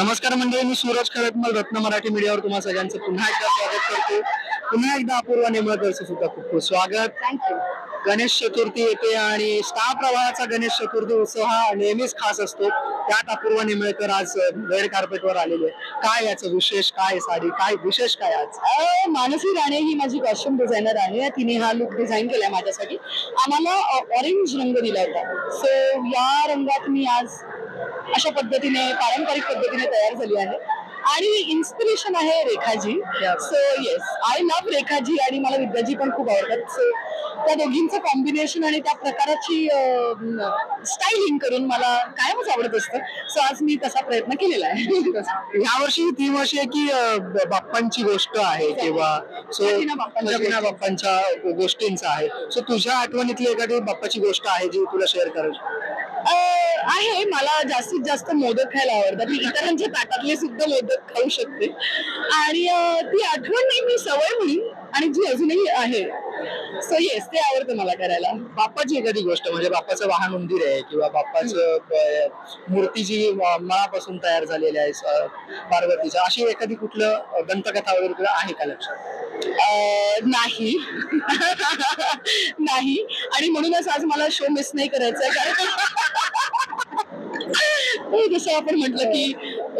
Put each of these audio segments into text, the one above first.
नमस्कार मंडळी मी सूरज खळतमल रत्न मराठी मीडियावर तुम्हा सगळ्यांचं पुन्हा एकदा स्वागत करतो. पुन्हा एकदा अपूर्वा नेमळकरचं सुद्धा खूप खूप स्वागत. थँक्यू गणेश चतुर्थी येते आणि स्टार प्रवाहाचा गणेश चतुर्थी उत्सव हा नेहमीच खास असतो. त्यात अपूर्वा नेमळकर आज रेड कार्पेटवर आलेली काय याचं विशेष काय साडी काय विशेष काय आज? मानसी राणे ही माझी कॉस्ट्युम डिझायनर आहे. तिने हा लुक डिझाईन केलाय माझ्यासाठी. आम्हाला ऑरेंज रंग दिला होता. सो या रंगात मी आज अशा पद्धतीने पारंपरिक पद्धतीने तयार झाली आहे. आणि इन्स्पिरेशन आहे Rekhaji. So yes I love Rekhaji आणि मला विद्याजी पण खूप आवडतात. सो त्या दोघींचं कॉम्बिनेशन आणि त्या प्रकाराची स्टायलिंग करून मला कायमच आवडत असतं. सो आज मी तसा प्रयत्न केलेला आहे. या वर्षी थीम अशी आहे की बाप्पांची गोष्ट आहे किंवा सो बाप्पांच्या बाप्पांच्या गोष्टींचा आहे. सो तुझ्या आठवणीतली एखादी बाप्पाची गोष्ट आहे जी तुला शेअर करायची? आहे मला जास्तीत जास्त मोदक खायला आवडतात. मी इतरांच्या ताटातले सुद्धा मोदक खाऊ शकते. आणि ती आठवण नाही मी सवय म्हणून आणि जी अजूनही आहे. सो येस ते आवडतं मला करायला. बाप्पाची एखादी गोष्ट म्हणजे बाप्पाचं वाहन उंदीर आहे किंवा बाप्पाचं मूर्ती जी मळापासून तयार झालेली आहे पार्वतीच्या अशी एखादी कुठलं दंतकथा वगैरे तुला आहे का लक्षात? नाही. नाही. आणि म्हणूनच आज मला शो मिस नाही करायचा आहे कारण हो, जसं आपण म्हटलं की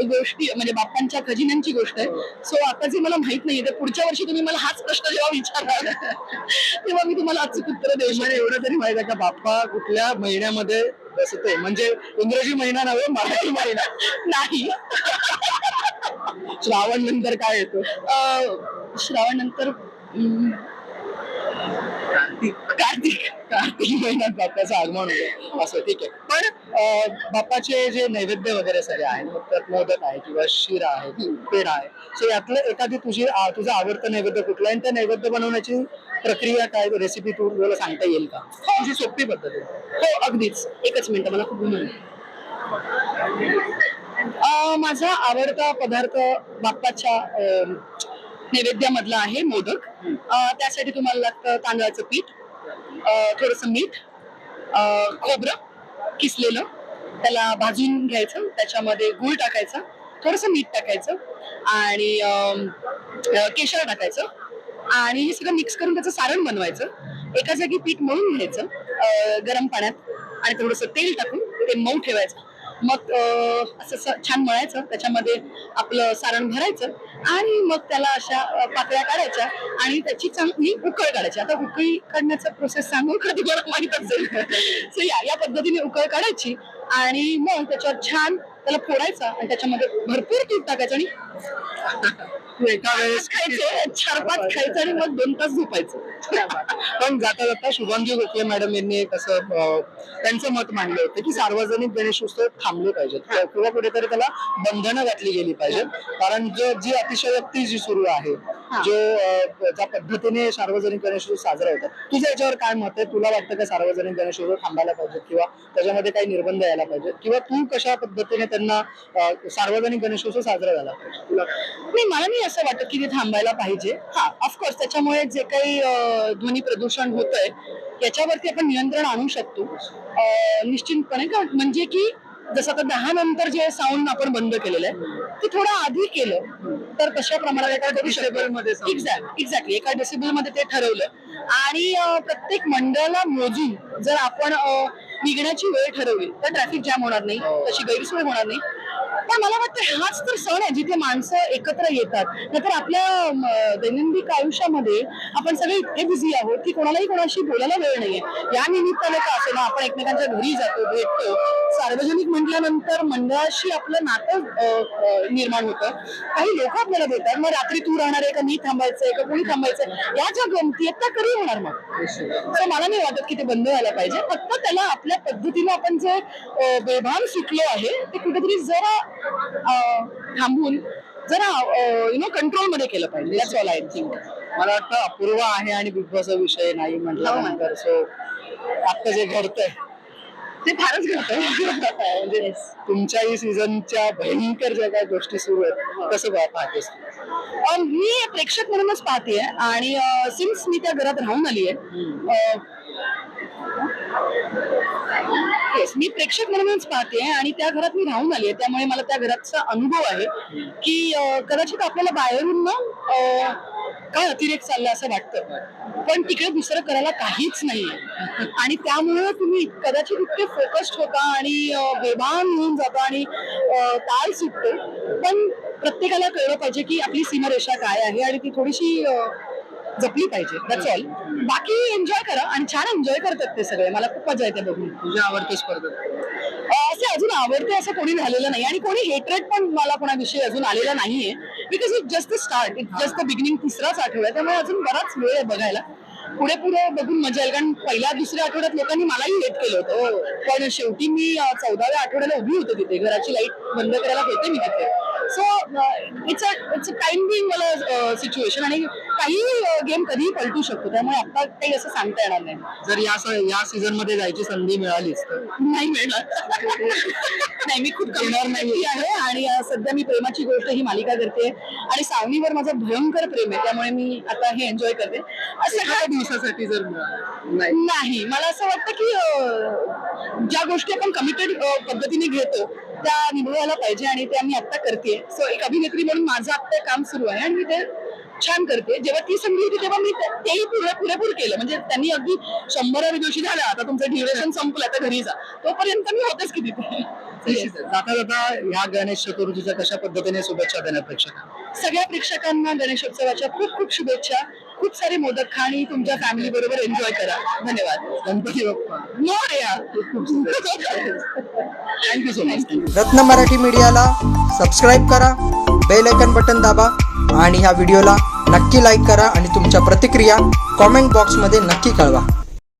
गोष्टी म्हणजे बाप्पांच्या खजिन्यांची गोष्ट आहे. सो आता जे मला माहीत नाहीये तर पुढच्या वर्षी तुम्ही मला हाच प्रश्न जेव्हा विचारणार तेव्हा मी तुम्हाला अचूक उत्तर देऊ मला. एवढं तरी माहीत आहे का बाप्पा कुठल्या महिन्यामध्ये बसते म्हणजे इंग्रजी महिना नव्हे मराठी महिना? नाही. श्रावण नंतर काय येतो? अं, श्रावण नंतर अं, कार्तिक कार्तिक महिन्यात बाप्पाचं आगमन होतं. असं ठीक आहे. पण बाप्पाचे जे नैवेद्य वगैरे सगळे आहेत मग त्यात मोदक आहे किंवा शिरा आहे पेढा आहे. सो यातलं एखादी तुझी आ- तुझं आवडतं नैवेद्य कुठलं? आणि त्या नैवेद्य बनवण्याची प्रक्रिया काय? रेसिपी तू तुला सांगता येईल का? तुझी सोपी पद्धत आहे. हो अगदीच. एकच मिनिट मला खूप माझा आवडता पदार्थ बाप्पाच्या नैवेद्यामधला आहे मोदक. त्यासाठी तुम्हाला लागतं तांदळाचं पीठ थोडस मीठ खोबरं किसलेलं त्याला भाजून घ्यायचं त्याच्यामध्ये गूळ टाकायचा थोडस मीठ टाकायचं आणि केशर टाकायचं आणि हे सगळं मिक्स करून त्याचं सारण बनवायचं. एका जागी पीठ मळून घ्यायचं गरम पाण्यात आणि थोडस तेल टाकून ते मऊ ठेवायचं. मग असं स- छान मळायचं त्याच्यामध्ये आपलं सारण भरायचं आणि मग त्याला अशा पाकळ्या काढायच्या आणि त्याची चांगली उकळ काढायची. आता उकळी काढण्याचा प्रोसेस सांगू कधी मला माहीत असेल. सो या या पद्धतीने उकळ काढायची आणि मग त्याच्यावर छान त्याला फोडायचा आणि त्याच्यामध्ये भरपूर तूप टाकायचं आणि एका वेळेस खायचे चार पाच खायचं आणि मग दोन तास झोपायचं. पण जाता जाता शुभांगी गोखले मॅडम यांनी एक असं त्यांचं मत मांडलं होतं की सार्वजनिक गणेशोत्सव थांबले पाहिजेत. किंवा कुठेतरी त्याला बंधनं घातली गेली पाहिजेत. कारण जो जी अतिशयोक्ती जी सुरू आहे जो ज्या पद्धतीने सार्वजनिक गणेशोत्सव साजरा होतात तुझं याच्यावर काय मत आहे? तुला वाटतं का सार्वजनिक गणेशोत्सव थांबायला पाहिजे किंवा त्याच्यामध्ये काही निर्बंध यायला पाहिजे किंवा तू कशा पद्धतीने त्यांना सार्वजनिक गणेशोत्सव साजरा झाला. तुला नाही मला नाही असं वाटत की ते थांबायला पाहिजे. हा ऑफकोर्स त्याच्यामुळे जे काही ध्वनी प्रदूषण होतंय याच्यावरती आपण नियंत्रण आणू शकतो. निश्चितपणे का म्हणजे की जसं आता दहा नंतर जे साऊंड आपण बंद केलेलं आहे ते थोडं आधी केलं तर तशा प्रमाणात एका Decibel मध्ये sound. एक्झॅक्ट एक्झॅक्टली एका डेसिबलमध्ये ते ठरवलं. आणि प्रत्येक मंडळाला मोजून जर आपण निघण्याची वेळ ठरवली. तर ट्रॅफिक जाम होणार नाही. हो. तशी गैरसोय होणार नाही. पण मला वाटतं हाच तर सण आहे जिथे माणसं एकत्र येतात. नाहीतर आपल्या दैनंदिन आयुष्यामध्ये आपण सगळे इतके बिझी आहोत की कोणालाही कोणाशी बोलायला वेळ नाहीये. या निमित्ताने का असे ना आपण एकमेकांच्या घरी जातो भेटतो. सार्वजनिक म्हटल्यानंतर मंडळाशी आपलं नातं निर्माण होतं. काही लोक आपल्याला भेटतात. मग रात्री तू राहणार आहे का? मी थांबायचंय का? कोणी थांबायचंय? या ज्या गमती आहेत त्या कधी होणार मग? तर मला नाही वाटत की ते बंद व्हायला पाहिजे. फक्त त्याला आपल्या पद्धतीने आपण जे बेभान सुटलो आहे ते कुठेतरी जरा थांबून जरा यु नो कंट्रोलमध्ये केलं पाहिजे. दॅट्स ऑल आय थिंक मला वाटतं अपूर्व आहे आणि बिग बॉस विषय नाही म्हटल्यानंतर सो आता जे घडतंय. ते फारच घडतं म्हणजे तुमच्याही सीझनच्या भयंकर ज्या काही गोष्टी सुरू आहेत कसं बा- पाहतेस मी प्रेक्षक म्हणूनच पाहते आणि सिन्स मी त्या घरात राहून आली आहे येस मी प्रेक्षक म्हणूनच पाहते आणि त्या घरात मी राहून आली आहे. त्यामुळे मला त्या घराचा अनुभव आहे की अं, कदाचित आपल्याला बाहेरून ना अं, काय अतिरेक चालला असं वाटतं. पण तिकडे दुसरं करायला काहीच नाहीये. आणि त्यामुळे तुम्ही कदाचित इतके फोकस्ड होता आणि अं, बेभान होऊन जाता आणि अं, ताल सुटतो. पण प्रत्येकाला कळलं पाहिजे की आपली सीमारेषा काय आहे आणि ती थोडीशी अं, जपली पाहिजे. दॅट्स ऑल बाकी एन्जॉय करा आणि छान एन्जॉय करतात ते सगळे. मला खूप मजा येते बघून. तुझ्या आवडते स्पर्धक अं, असे अजून आवडते असं कोणी झालेलं नाही आणि कोणी हेटरेट पण मला कोणाविषयी अजून आलेला नाहीये. Because it just the start it just the beginning तिसराच आठवडा त्यामुळे अजून बराच वेळ आहे बघायला. पुढे पुढे बघून मजा येईल. कारण पहिल्या दुसऱ्या आठवड्यात लोकांनी मलाही हेट केलं होतं. पण शेवटी मी चौदाव्या आठवड्याला उभी होते तिथे. घराची लाइट बंद करायला होते मी तिथे. So it's a it's a time being मला सिच्युएशन आणि काही गेम कधीही पलटू शकतो. त्यामुळे आता काही असं सांगता येणार नाही. जर या स- या सीझनमध्ये जायची संधी मिळालीच तर. नाही मिळणार. नाही मी खूप येणार नाही आहे आणि अं, सध्या मी प्रेमाची गोष्ट ही मालिका करते आणि सावनीवर माझं भयंकर प्रेम आहे. त्यामुळे मी आता हे एन्जॉय करते. असं एका काय? दिवसासाठी जर मिळालं. नाही. नाही. मला असं वाटतं की अं, ज्या गोष्टी आपण कमिटेड पद्धतीने घेतो त्या निभवायला पाहिजे आणि त्या मी आता करते सो एक अभिनेत्री म्हणून माझं आता काम सुरू आहे आणि मी ते छान करते जेव्हा ती संधी होती तेव्हा मी ते- तेही पुरे पुरेपूर केलं. म्हणजे त्यांनी अगदी शंभराव्या दिवशी झालं. आता तुमचं ड्युरेशन संपलं आता घरी जा. तोपर्यंत मी होतेच की तिथे. जाता जाता ह्या गणेश चतुर्थीच्या कशा पद्धतीने शुभेच्छा देणार प्रेक्षकांना? सगळ्या प्रेक्षकांना गणेशोत्सवाच्या खूप खूप शुभेच्छा. खूप सारे मोदक खा आणि तुमच्या फॅमिली बरोबर एन्जॉय करा. धन्यवाद. Ganpati Bappa. Thank you so much Ratna Marathi मीडियाला सबस्क्राईब करा बेल आयकन बटन दाबा आणि ह्या व्हिडिओला नक्की लाईक करा आणि तुमच्या प्रतिक्रिया कॉमेंट बॉक्समध्ये नक्की कळवा.